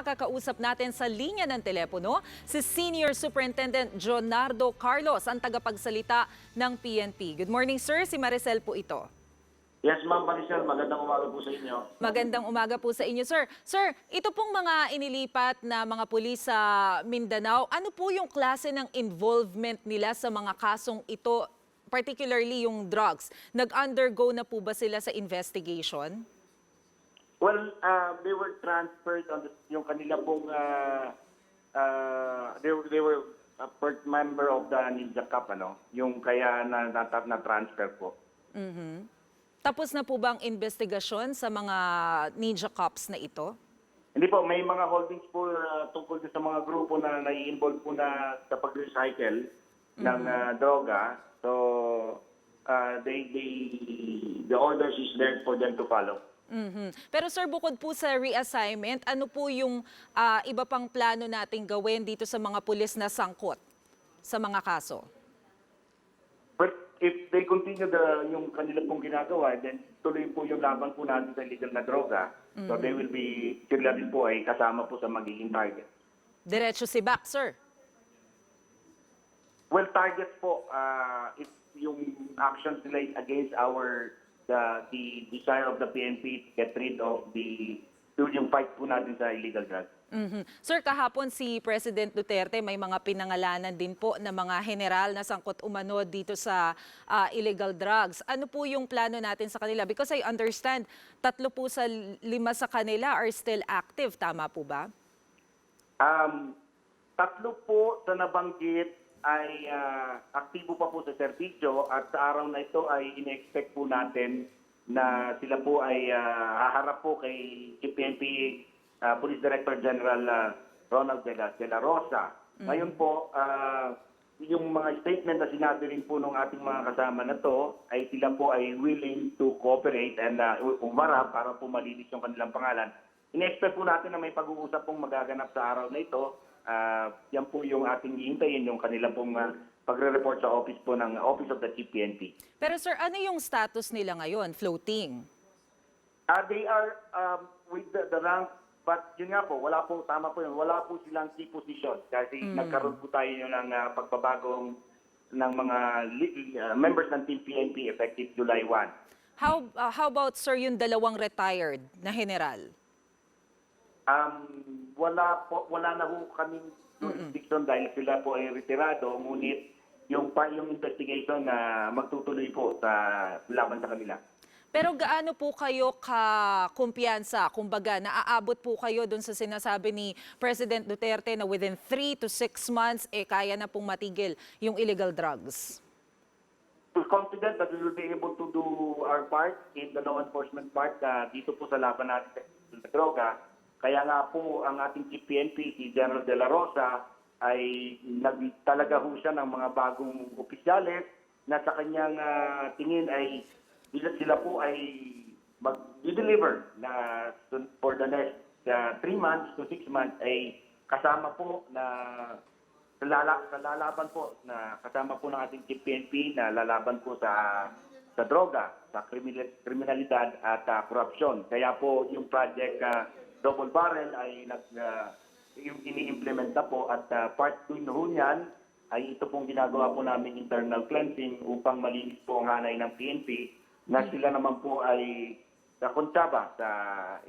makakausap natin sa linya ng telepono si Senior Superintendent Jonardo Carlos, ang tagapagsalita ng PNP. Good morning sir, si Maricel po ito. Yes, Ma'am Maricel, magandang umaga po sa inyo. Magandang umaga po sa inyo, sir. Sir, ito pong mga inilipat na mga pulis sa Mindanao, ano po yung klase ng involvement nila sa mga kasong ito, particularly yung drugs? Nag-undergo na po ba sila sa investigation? Well, uh, they were transferred on the, yung kanila pong uh, uh, they, were- they were a first member of the Ninja Cup, ano? Yung kaya na, na, na transfer po. Tapos na po ba ang investigasyon sa mga ninja cops na ito? Hindi po, may mga holdings po uh, tungkol sa mga grupo na nai-involve po na sa pag-recycle ng uh, droga. So, uh, they, they, the orders is there for them to follow. Mhm. Pero sir, bukod po sa reassignment, ano po yung ah, iba pang plano nating gawin dito sa mga pulis na sangkot sa mga kaso? But if they continue the yung kanila pong ginagawa, then tuloy po yung laban po natin sa illegal na droga. So they will be, sila din po ay kasama po sa magiging target. Diretso si back, sir. Well, target po, uh, if yung actions nila is against our, the, the desire of the PNP to get rid of the, yung fight po natin sa illegal drugs. Mhm. Sir, kahapon si President Duterte may mga pinangalanan din po na mga general na sangkot umano dito sa ah, illegal drugs. Ano po yung plano natin sa kanila? Because I understand, tatlo po sa lima sa kanila are still active. Tama po ba? Um, tatlo po sa nabanggit ay ah, aktibo pa po sa serbisyo at sa araw na ito ay ine-expect po natin na sila po ay ah, haharap po kay PNP ah, Police Director General ah, Ronald de la, de la Rosa. Ngayon po, ah, yung mga statement na sinabi rin po ng ating mga kasama na to ay sila po ay willing to cooperate and uh, umarap para po malinis yung kanilang pangalan. Ine-expect po natin na may pag-uusap pong magaganap sa araw na ito. Ah, yan po yung ating hihintayin, yung kanilang pong ah, pagre-report sa office po ng Office of the Chief PNP. Pero sir, ano yung status nila ngayon? Floating? Ah, they are um, with the, the rank, but yun nga po, wala po, tama po yun, wala po silang key position kasi nagkaroon po tayo ng ah, pagbabagong ng mga ah, members ng Team PNP effective July 1. How, ah, how about sir yung dalawang retired na general? Um, wala po, wala na ho kaming jurisdiction dahil sila po ay retirado, ngunit yung pa yung investigation na magtutuloy po sa laban sa kanila. Pero gaano po kayo ka-kumpiyansa? Kumbaga, naaabot po kayo dun sa sinasabi ni President Duterte na within 3 to 6 months, eh kaya na pong matigil yung illegal drugs. We're confident that we will be able to do our part in the law enforcement part uh, dito po sa laban natin sa droga. Kaya nga po ang ating PNP, si General De La Rosa, ay nag, talaga ho siya ng mga bagong opisyales na sa kanyang ah, tingin ay sila, sila po ay mag-deliver na for the next 3 months to 6 months ay kasama po na lala, lalaban po na kasama po ng ating PNP na lalaban po sa sa droga, sa kriminal, kriminalidad at ah, korupsyon. Kaya po yung project ah, Double Barrel ay nag ah, yung ini-implementa po at ah, part 2 ho niyan ay ito pong ginagawa po namin internal cleansing upang malinis po ang hanay ng PNP na sila naman po ay nakontraba sa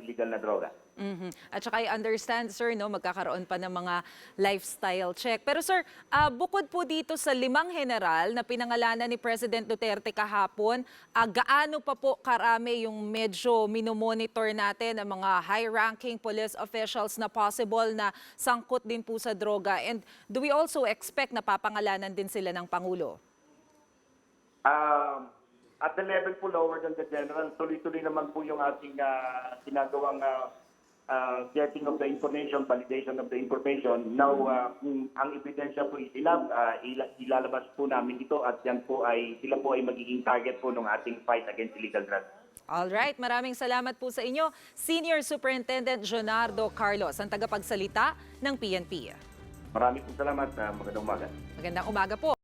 illegal na droga. Mhm. At saka I understand, sir, no, magkakaroon pa ng mga lifestyle check. Pero sir, ah, bukod po dito sa limang general na pinangalanan ni President Duterte kahapon, ah, gaano pa po karami yung medyo minomonitor natin ang mga high-ranking police officials na possible na sangkot din po sa droga? And do we also expect na papangalanan din sila ng Pangulo? Um, at the level po lower than the general, tuloy-tuloy naman po yung ating ah, ginagawang ah, ah, getting of the information, validation of the information. Now, ah, kung ang ebidensya po is enough, ah, ila- ilalabas po namin ito at yan po ay, sila po ay magiging target po ng ating fight against illegal drugs. All right, maraming salamat po sa inyo, Senior Superintendent Jonardo Carlos, ang tagapagsalita ng PNP. Maraming po salamat. ah, magandang umaga. Magandang umaga po.